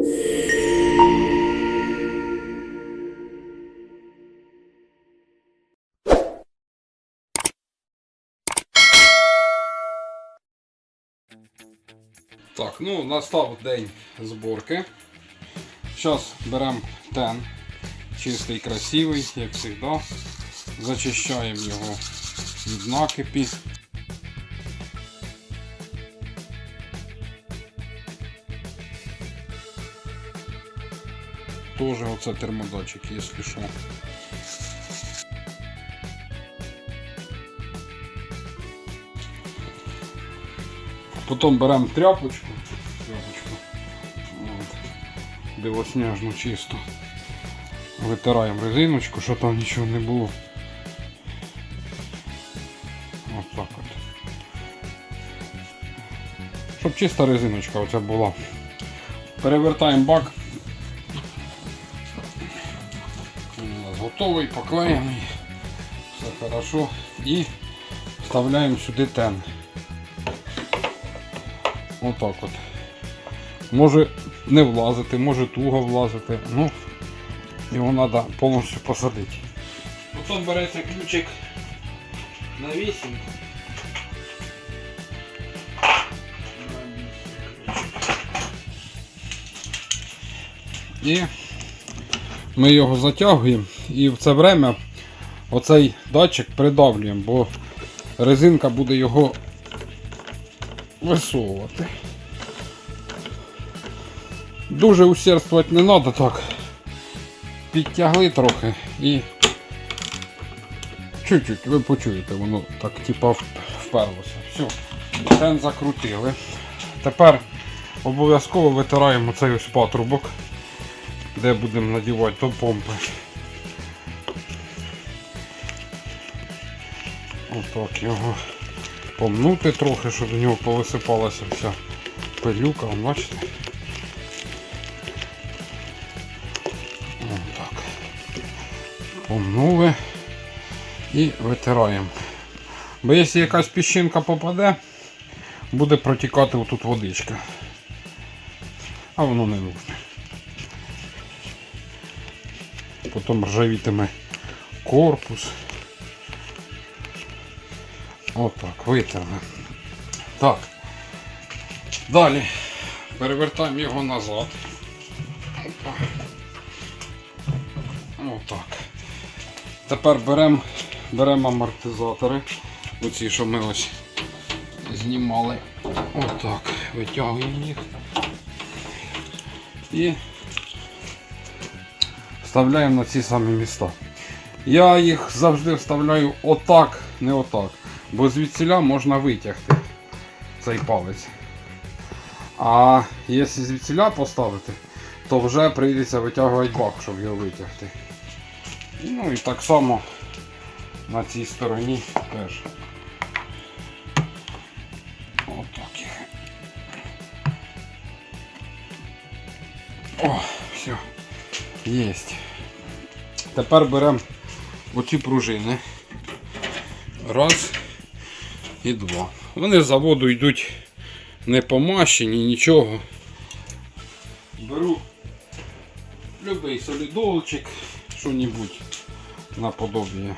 Так, ну настав день зборки. Зараз беремо тен, чистий, красивий, як завжди. Зачищаємо його від накипі. Тоже оце термодатчик, якщо що. Потім беремо тряпочку, тряпочку от, білосніжну чисту. Витираємо резиночку, щоб там нічого не було. Ось так от. Щоб чиста резиночка оця була. Перевертаємо бак. Готовий, поклеєний. Все хорошо. І вставляємо сюди тен. Отак от. Може не влазити, може туго влазити. Ну, його треба повністю посадити. Потім береться ключик на 8. І ми його затягуємо і в це время оцей датчик придавлюємо, бо резинка буде його висовувати. Дуже усердствувати не треба так. Підтягли трохи і чуть-чуть, ви почуєте, воно так типа вперлося. Все, тен закрутили. Тепер обов'язково витираємо цей ось патрубок, де будемо надівати до помпи. Отак його помнути трохи, щоб в нього повисипалася вся пилюка, бачите? Отак. Помнули і витираємо. Бо якщо якась піщинка попаде, буде протікати отут водичка. А воно не нужне. Потім ржавітиме корпус. Отак, витерли. Так. Далі перевертаємо його назад. Отак. Тепер беремо беремо амортизатори. Оці, що ми ось знімали. Отак. Витягуємо їх. І вставляємо на ці самі міста. Я їх завжди вставляю отак, не отак. Бо звідсіля можна витягти цей палець. А якщо звідсіля поставити, то вже прийдеться витягувати бак, щоб його витягти. Ну і так само на цій стороні теж. Отак. О, все. Єсть. Тепер беремо оці пружини. Раз і два. Вони з заводу йдуть не помащені, нічого. Беру любий солідолчик, що-небудь наподобіє.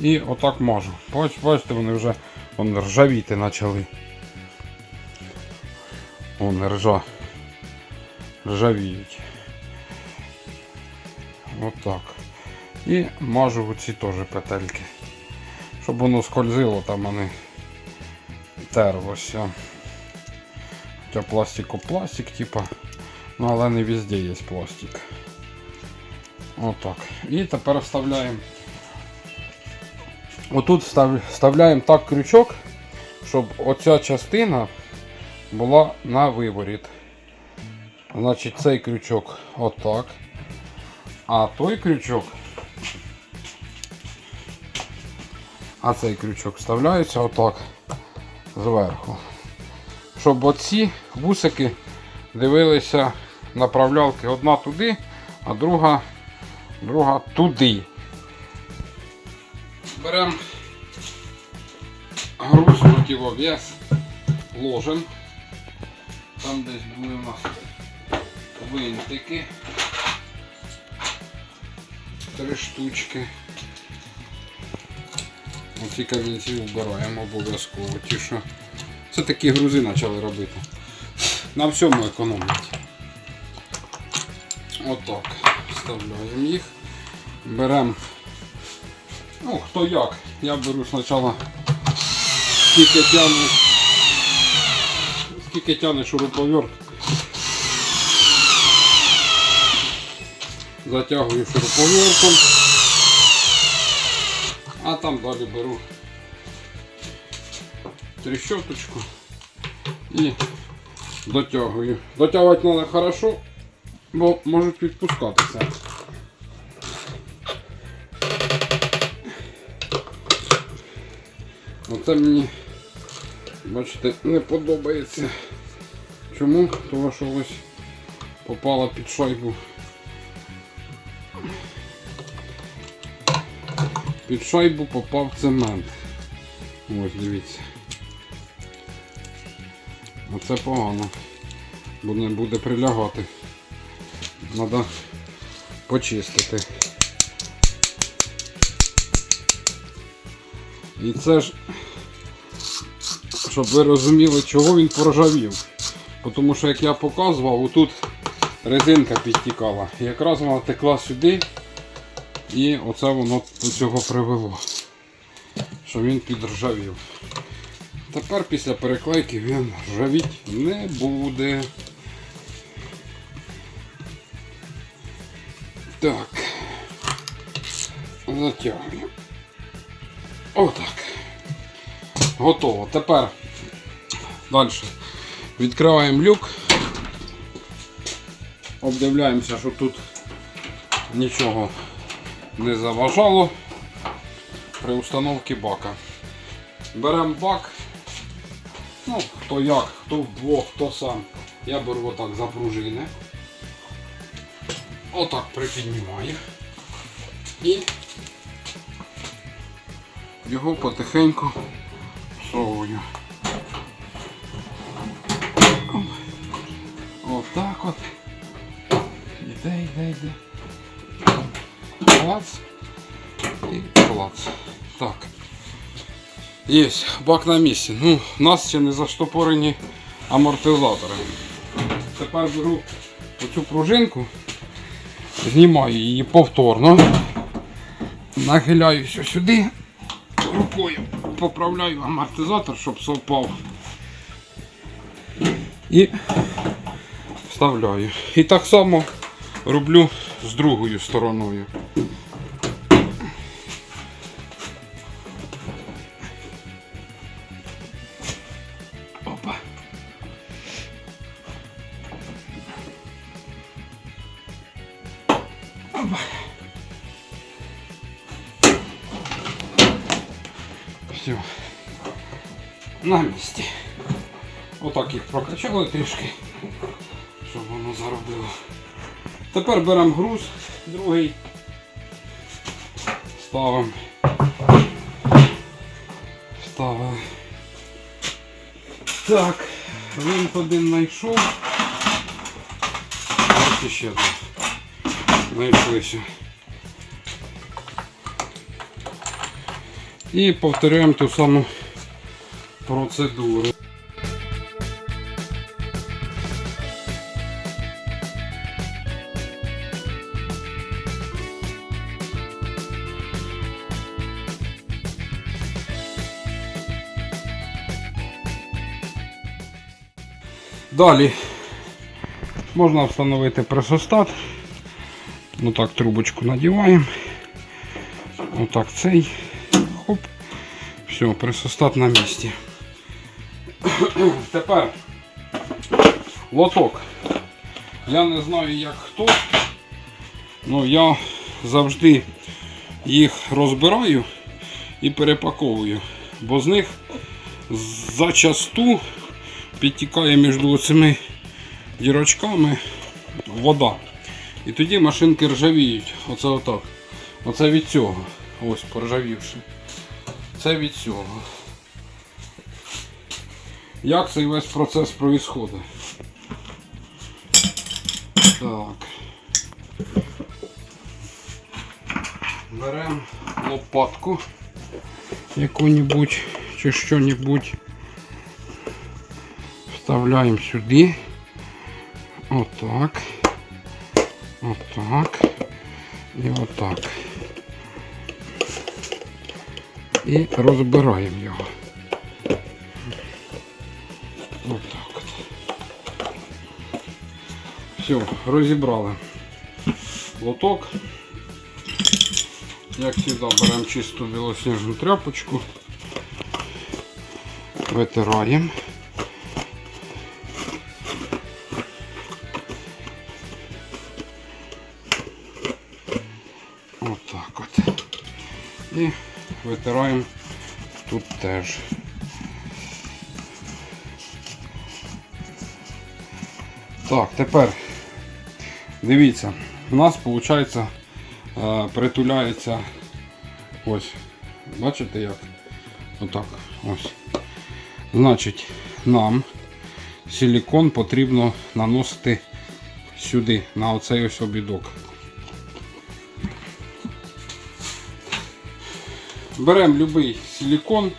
І отак мажу. Бач, бачите, вони вже вон, ржавіти почали. Вон ржа. Ржавіють. Отак. І мажу оці теж петельки. Щоб воно скользило там, а не терлося. Хоча пластику пластик, типа. Ну але не везде є пластик. Отак. І тепер вставляємо. Отут встав- вставляємо так крючок, щоб оця частина була на виворіт. Значить цей крючок отак. А той крючок. А цей крючок вставляється отак зверху. Щоб оці вусики дивилися направлялки одна туди, а друга, друга туди. Беремо груз противовес, ложимо. Там десь були у нас гвинтики. Три штучки. Оці камінці вбираємо обов'язково. Ті, що... Це такі грузи почали робити. На всьому економлять. Отак. Вставляємо їх. Беремо. Ну, хто як. Я беру спочатку скільки тягну. Скільки тягне шуруповерт. Затягую шуруповертом. А там далі беру трещоточку і дотягую. Дотягувати треба хорошо, бо можуть відпускатися. Оце мені, бачите, не подобається. Чому? Тому що ось попала під шайбу. Під шайбу попав цемент. Ось дивіться. Оце погано. Бо не буде прилягати. Треба почистити. І це ж, щоб ви розуміли, чого він поржавів. Тому що, як я показував, отут резинка підтікала. Якраз вона текла сюди. І оце воно до цього привело. Що він підржавів. Тепер після переклейки він ржавіть не буде. Так. Затягуємо. Отак. Готово. Тепер далі. Відкриваємо люк. Обдивляємося, що тут нічого не заважало при установці бака. Беремо бак. Ну, хто як, хто вдвох, хто сам. Я беру отак за пружини. Отак припіднімаю. І його потихеньку всовую. Отак от. Іде, йде, йде. Клац. І клац. Так. Є, бак на місці. Ну, у нас ще не заштопорені амортизатори. Тепер беру оцю пружинку, знімаю її повторно, нахиляюся сюди, рукою поправляю амортизатор, щоб совпав. І вставляю. І так само роблю з другою стороною. Опа. Все. На місці. Отак їх прокачали трішки, щоб воно заробило. Тепер беремо груз, другий, ставимо. Ставили. Так, винт один знайшов. Ось ще два. Знайшлися. І повторяємо ту саму процедуру. Далі можна встановити пресостат. Ну так, трубочку надіваємо. Отак цей. Хоп. Все, пресостат на місці. Тепер лоток. Я не знаю як хто, але я завжди їх розбираю і перепаковую, бо з них зачасту підтікає між цими дірочками вода. І тоді машинки ржавіють. Оце отак. Оце від цього. Ось поржавівши. Це від цього. Як цей весь процес проїсходить? Так. Беремо лопатку яку-небудь чи що-небудь. Вставляємо сюди. Отак. Отак. І отак. І розбираємо його. Отак от. Все, розібрали лоток. Як завжди, беремо чисту білосніжну тряпочку, витираємо. Витираємо тут теж. Так, тепер дивіться, у нас виходить притуляється ось. Бачите як? Отак. Ось. Значить, нам силікон потрібно наносити сюди, на оцей ось обідок. Беремо будь-який силікон,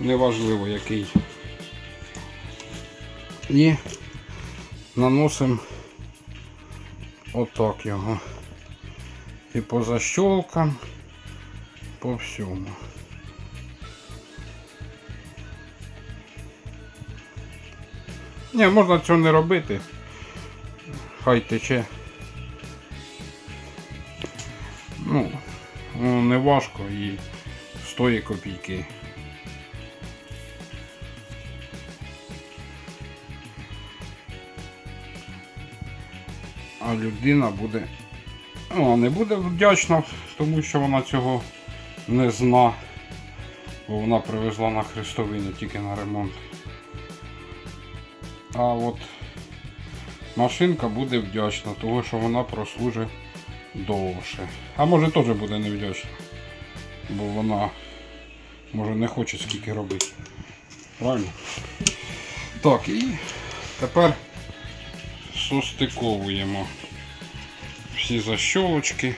неважливо який. І наносимо отак його. І по защолкам, по всьому. Ні, можна цього не робити. Хай тече. Важко і стоїть копійки. А людина буде. Ну, не буде вдячна, тому що вона цього не зна. Бо вона привезла на хрестовину тільки на ремонт. А от машинка буде вдячна, тому що вона прослужить довше. А може теж буде невдячна. Бо вона може не хоче скільки робити. Правильно? Так, і тепер состиковуємо всі защолочки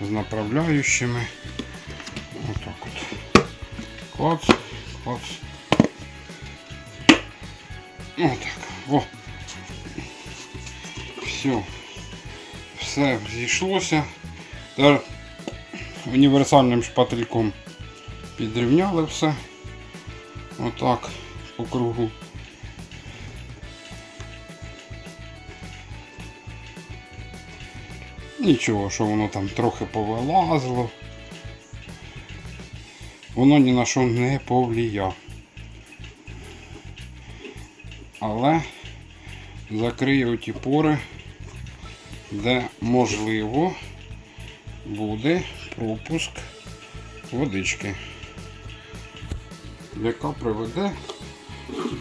з направляючими. Отак от. Клац, клац. Отак. О. Все. Все зійшлося. Тепер універсальним шпательком підрівняли все. Отак по кругу. Нічого, що воно там трохи повилазило. Воно ні на що не повліяв. Але закриє оті пори, де можливо буде пропуск водички, яка приведе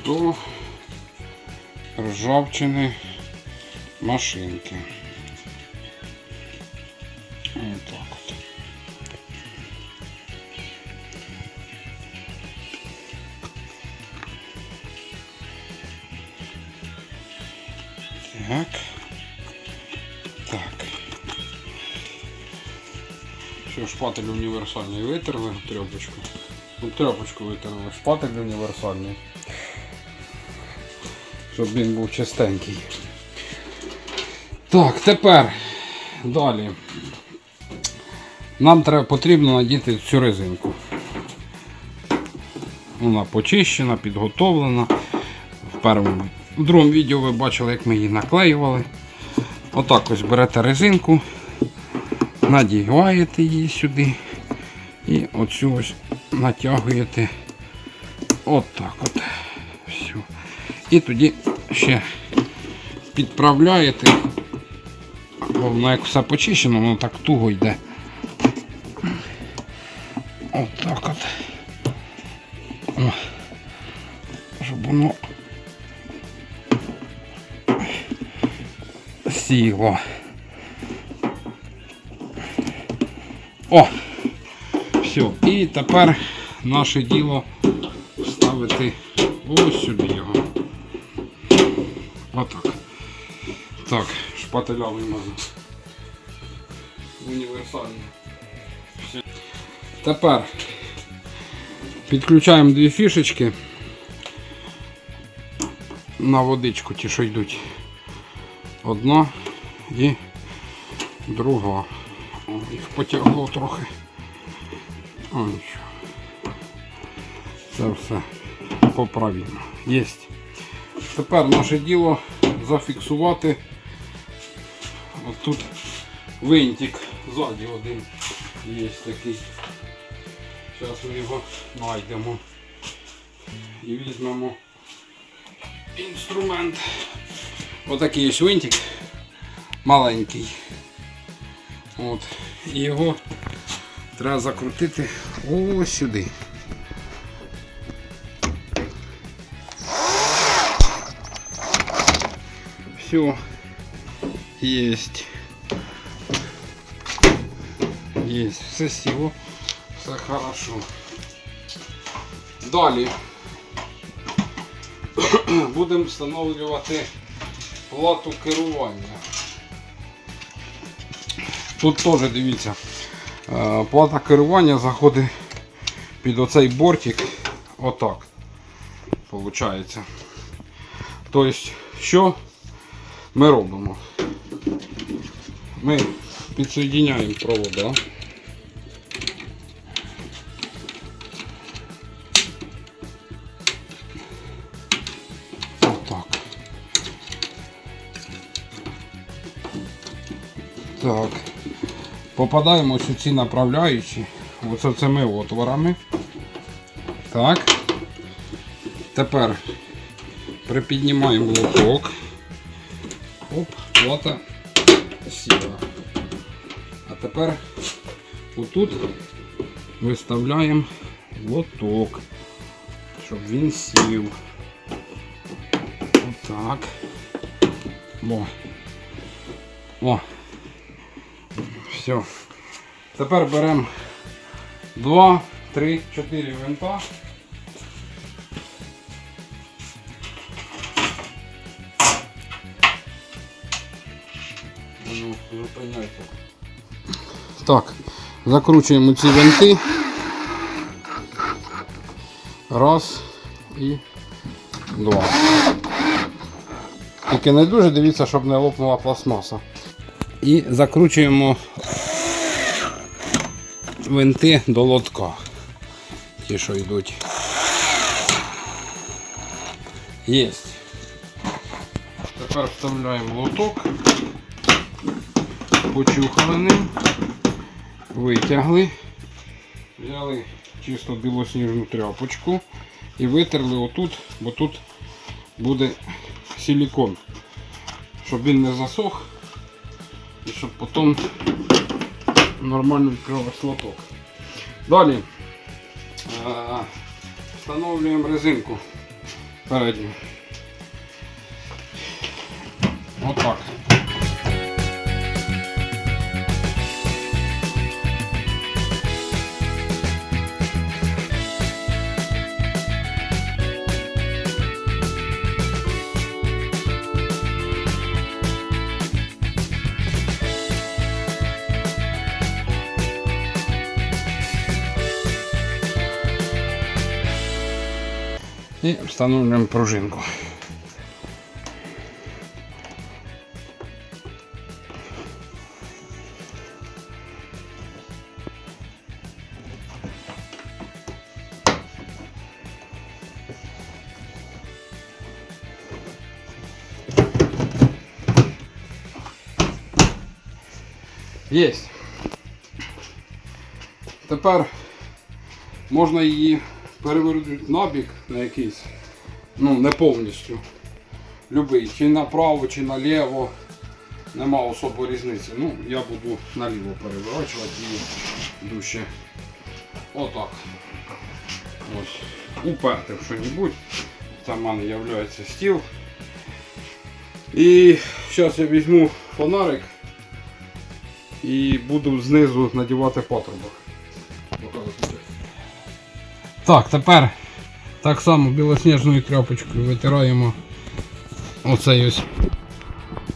до ржавчини машинки. Шпатель універсальний витерли тряпочку. Ну, тряпочку витерли, шпатель універсальний. Щоб він був чистенький. Так, тепер далі. Нам треба потрібно надіти цю резинку. Вона почищена, підготовлена. В першому, в другому відео ви бачили, як ми її наклеювали. Отак ось берете резинку, надіваєте її сюди і оцю ось натягуєте отак от. Все. І тоді ще підправляєте. Воно як все почищено, воно так туго йде. Отак от. О. Щоб воно сіло. О! Все. І тепер наше діло ставити ось сюди його. Отак. Так, шпателя вимазав. Універсальний. Все. Тепер підключаємо дві фішечки на водичку, ті, що йдуть. Одна і друга. Їх потягло трохи. О, нічого. Це все поправимо. Єсть. Тепер наше діло зафіксувати. Ось тут винтик ззаді один є такий. Зараз ми його знайдемо і візьмемо інструмент. Отакий є винтик маленький. От. І його треба закрутити ось сюди. Все. Есть. Есть. Все сіло. Все хорошо. Далі будемо встановлювати плату керування. Тут теж дивіться, е, плата керування заходить під оцей бортик отак. Получається. Тобто, що ми робимо? Ми підсоєдняємо провода. Попадаємо ось у ці направляючі. Оце цими отворами. Так. Тепер припіднімаємо лоток. Оп, плата сіла. А тепер отут виставляємо лоток, щоб він сів. Отак. О. О. Все. Тепер беремо 2, 3, 4 винта. Ну. Так, закручуємо ці винти. Раз і два. Тільки не дуже дивіться, щоб не лопнула пластмаса. І закручуємо винти до лотка. Ті, що йдуть. Єсть. Тепер вставляємо лоток. Почухали ним. Витягли. Взяли чисто білосніжну тряпочку і витерли отут, бо тут буде силікон, щоб він не засох і щоб потім нормально відкривався лоток. Далі е, встановлюємо резинку передню. Отак. І встановлюємо пружинку. Єсть. Тепер можна її перевернути на бік на якийсь, ну не повністю. Любий, чи направо, чи наліво. Нема особої різниці. Ну, я буду наліво переворачувати її дужче. Отак. Ось. Уперти в що-небудь. Там в мене є стіл. І зараз я візьму фонарик і буду знизу надівати патрубок. Так, тепер так само білосніжною тряпочкою витираємо оцей ось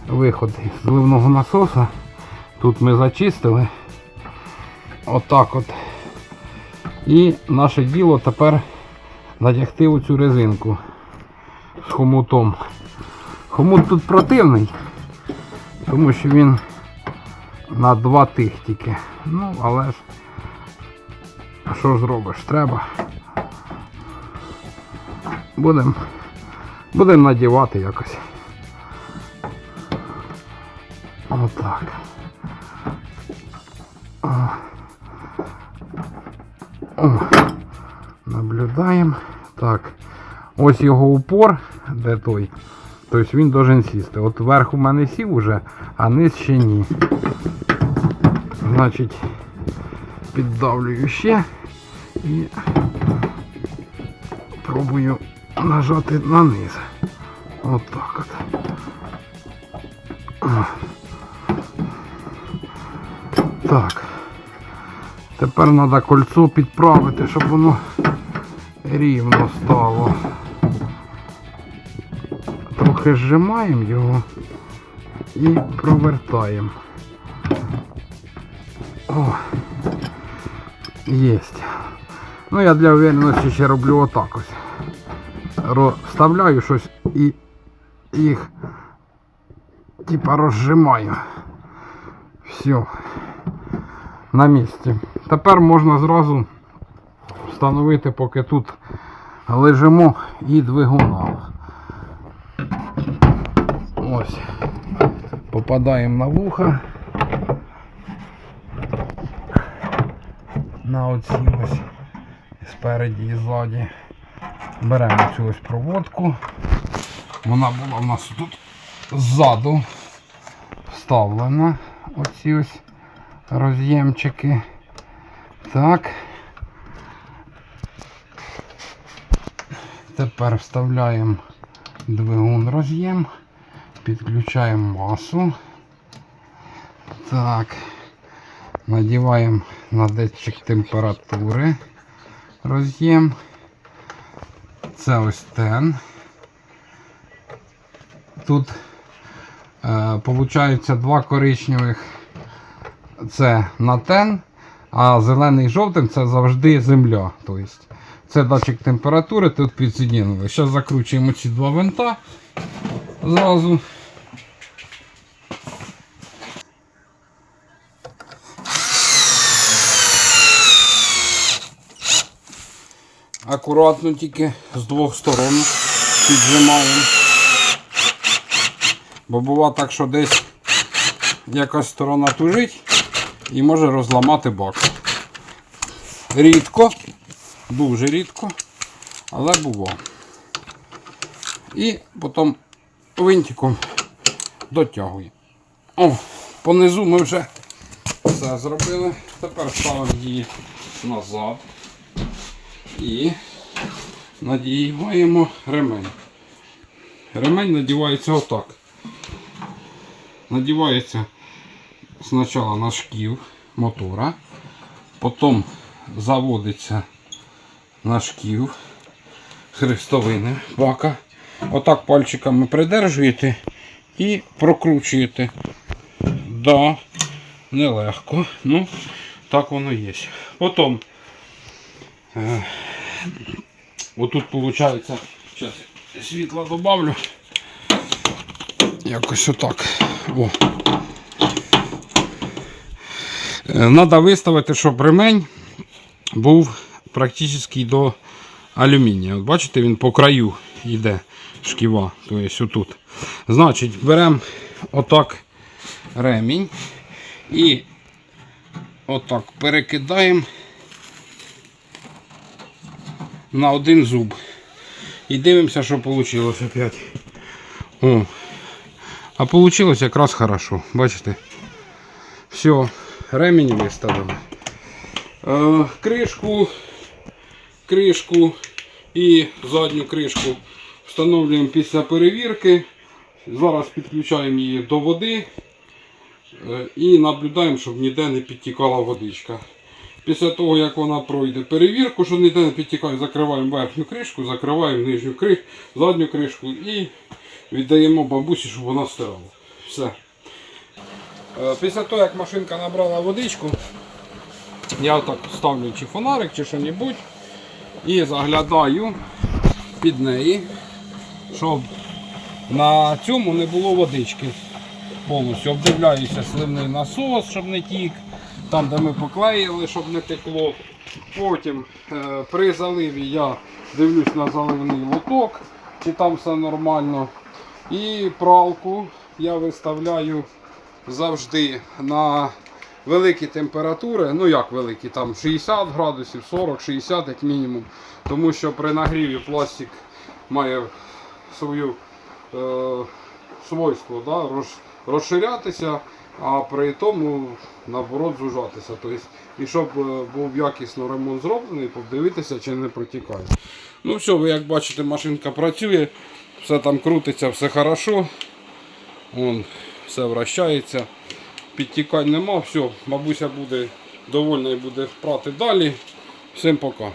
виход з зливного насоса. Тут ми зачистили. Отак от. І наше діло тепер надягти оцю резинку з хомутом. Хомут тут противний, тому що він на два тих тільки. Ну, але ж що зробиш? Треба. Будемо будем надівати якось. Отак. О. Наблюдаємо. Так. Ось його упор, де той. Тобто він должен сісти. От верх у мене сів уже, а низ ще ні. Значить, піддавлюю ще і пробую нажати на низ. От так от. Так. Тепер треба кольцо підправити, щоб воно рівно стало. Трохи зжимаємо його і провертаємо. О, єсть. Ну я для уверенності ще роблю отак ось. Розставляю щось і їх типа розжимаю. Все. На місці. Тепер можна зразу встановити, поки тут лежимо і двигуна. Ось. Попадаємо на вуха. На оці ось спереді і ззаді. Беремо цю ось проводку. Вона була в нас тут ззаду вставлена. Оці ось роз'ємчики. Так. Тепер вставляємо двигун роз'єм, підключаємо масу. Так. Надіваємо на датчик температури роз'єм. Це ось тен. Тут е, получається два коричневих. Це на тен, а зелений жовтим це завжди земля. Тобто це датчик температури, тут підсоединили. Зараз закручуємо ці два винта зразу. Акуратно тільки з двох сторон піджимаємо. Бо буває так, що десь якась сторона тужить і може розламати бак. Рідко, дуже рідко, але буває. І потім винтиком дотягуємо. О, понизу ми вже все зробили. Тепер ставимо її назад і надіваємо ремень. Ремень надівається отак. Надівається спочатку на шків мотора, потім заводиться на шків хрестовини бака. Отак пальчиками придержуєте і прокручуєте. Да, нелегко. Ну, так воно є. Потім отут виходить, зараз світла добавлю. Якось отак. О. Треба виставити, щоб ремень був практично до алюмінія. От бачите, він по краю йде шківа, тобто отут. Значить, беремо отак ремінь і отак перекидаємо на один зуб. І дивимося, що вийшло опять. О. А вийшло якраз хорошо. Бачите? Все, ремінь виставили. Е, кришку, кришку і задню кришку встановлюємо після перевірки. Зараз підключаємо її до води е, і наблюдаємо, щоб ніде не підтікала водичка. Після того, як вона пройде перевірку, що ніде не підтікає, закриваємо верхню кришку, закриваємо нижню кришку, задню кришку і віддаємо бабусі, щоб вона стирала. Все. Е, Після того, як машинка набрала водичку, я отак ставлю чи фонарик, чи що-небудь і заглядаю під неї, щоб на цьому не було водички. Повністю обдивляюся сливний насос, щоб не тік. Там, де ми поклеїли, щоб не текло. Потім е, при заливі я дивлюсь на заливний лоток, чи там все нормально. І пралку я виставляю завжди на великі температури. Ну як великі, там 60 градусів, 40-60 як мінімум. Тому що при нагріві пластик має свою е, свойство да, розширятися, а при тому наоборот зужатися. Тобто, і щоб е, був якісно ремонт зроблений, подивитися, чи не протікає. Ну все, ви як бачите, машинка працює, все там крутиться, все хорошо. Вон, все вращається. Підтікань нема, все, бабуся буде довольна і буде прати далі. Всім пока.